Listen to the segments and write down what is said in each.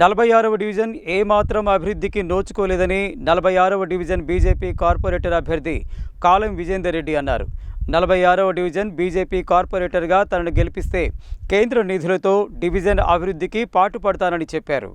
నలభై ఆరవ డివిజన్ ఏమాత్రం అభివృద్ధికి నోచుకోలేదని నలభై ఆరవ డివిజన్ బీజేపీ కార్పొరేటర్ అభ్యర్థి కాలం విజేందర్ రెడ్డి అన్నారు. నలభై ఆరవ డివిజన్ బీజేపీ కార్పొరేటర్గా తనను గెలిపిస్తే కేంద్ర నిధులతో డివిజన్ అభివృద్ధికి పాటుపడతానని చెప్పారు.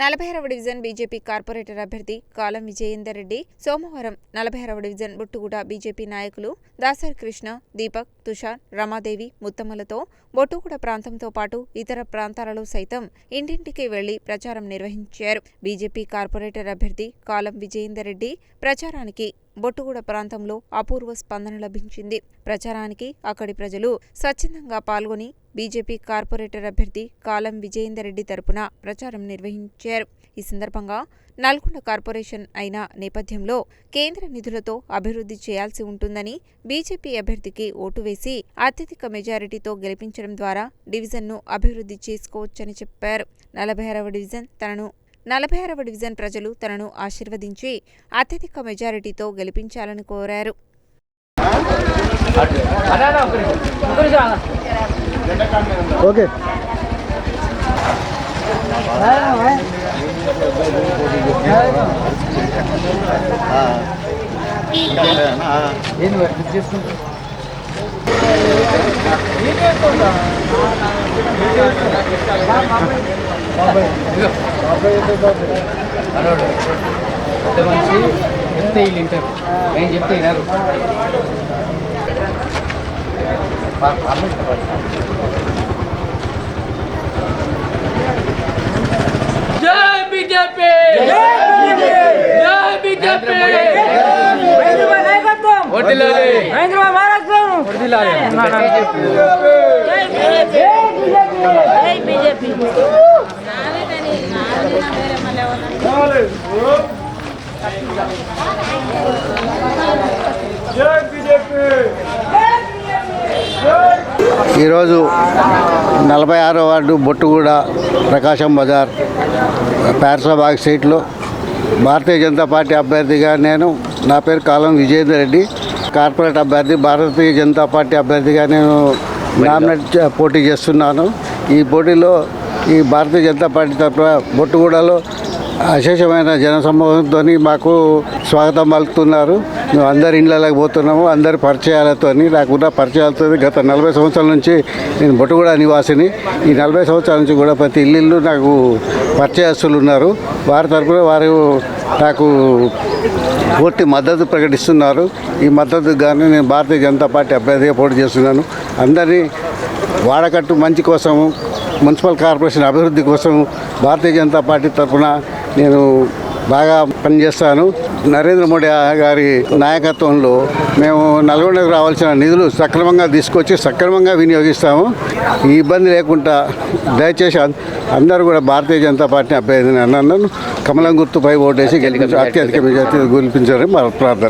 నలభై ఆరవ డివిజన్ బీజేపీ కార్పొరేటర్ అభ్యర్థి కాలం విజయేందర్ రెడ్డి సోమవారం నలభై ఆరవ డివిజన్ బొట్టుగూడ బీజేపీ నాయకులు దాసరి కృష్ణ దీపక్ తుషార్ రమాదేవి ముత్తమ్మలతో బొట్టుగూడ ప్రాంతంతో పాటు ఇతర ప్రాంతాలలో సైతం ఇంటింటికి వెళ్ళి ప్రచారం నిర్వహించారు. బీజేపీ కార్పొరేటర్ అభ్యర్థి కాలం విజయేందర్ రెడ్డి ప్రచారానికి బొట్టుగూడ ప్రాంతంలో అపూర్వ స్పందన లభించింది. ప్రచారానికి అక్కడి ప్రజలు స్వచ్ఛందంగా పాల్గొని బీజేపీ కార్పొరేటర్ అభ్యర్థి కాలం విజయేందర్ రెడ్డి తరపున ప్రచారం నిర్వహించారు. ఈ సందర్భంగా నల్గొండ కార్పొరేషన్ అయిన నేపథ్యంలో కేంద్ర నిధులతో అభివృద్ధి చేయాల్సి ఉంటుందని బీజేపీ అభ్యర్థికి ఓటు వేసి అత్యధిక మెజారిటీతో గెలిపించడం ద్వారా డివిజన్ను అభివృద్ధి చేసుకోవచ్చని చెప్పారు. నలభై ఆరవ డివిజన్ తనను నలభై ఆరవ డివిజన్ ప్రజలు తనను ఆశీర్వదించి అత్యధిక మెజారిటీతో గెలిపించాలని కోరారు. ఓకే. మనిషి చెప్తే వీళ్ళు వింటారు నేను చెప్తే వినరు జై బీజేపీ! జై బీజేపీ ఓటిల్లాలి ఓటిల్లాలి ఈరోజు నలభై ఆరో వార్డు బొట్టుగూడ ప్రకాశం బజార్ ప్యారసాబాగ్ సీట్లో భారతీయ జనతా పార్టీ అభ్యర్థిగా నేను నా పేరు కాలం విజయేందర్ రెడ్డి. కార్పొరేట్ అభ్యర్థి భారతీయ జనతా పార్టీ అభ్యర్థిగా నేను నామినేట్ పోటీ చేస్తున్నాను. ఈ పోటీలో ఈ భారతీయ జనతా పార్టీ తరఫున బొట్టుగూడలో అశేషమైన జనసమూహంతో మాకు స్వాగతం పలుకుతున్నారు. మేము అందరి ఇళ్ళకి పోతున్నాము అందరి పరిచయాలతో నాకున్న పరిచయాలతో గత నలభై సంవత్సరాల నుంచి నేను బొట్టుగూడ నివాసిని. ఈ నలభై సంవత్సరాల నుంచి కూడా ప్రతి ఇల్లు నాకు పరిచయస్తులు ఉన్నారు. వారి తరఫున వారు నాకు పూర్తి మద్దతు ప్రకటిస్తున్నారు. ఈ మద్దతు కానీ నేను భారతీయ జనతా పార్టీ అభ్యర్థిగా పోటీ చేస్తున్నాను. అందరినీ వాడకట్టు మంచి కోసము మున్సిపల్ కార్పొరేషన్ అభివృద్ధి కోసం భారతీయ జనతా పార్టీ తరఫున నేను బాగా పనిచేస్తాను. నరేంద్ర మోడీ గారి నాయకత్వంలో మేము నల్గొండకు రావాల్సిన నిధులు సక్రమంగా తీసుకొచ్చి సక్రమంగా వినియోగిస్తాము. ఈ ఇబ్బంది లేకుండా దయచేసి అందరూ కూడా భారతీయ జనతా పార్టీ అభ్యర్థిని అన్నాను కమలం గుర్తుపై ఓటేసి గెలిపించారు అత్యధిక మెజార్టీ గెలిపించారని మా ప్రార్థన.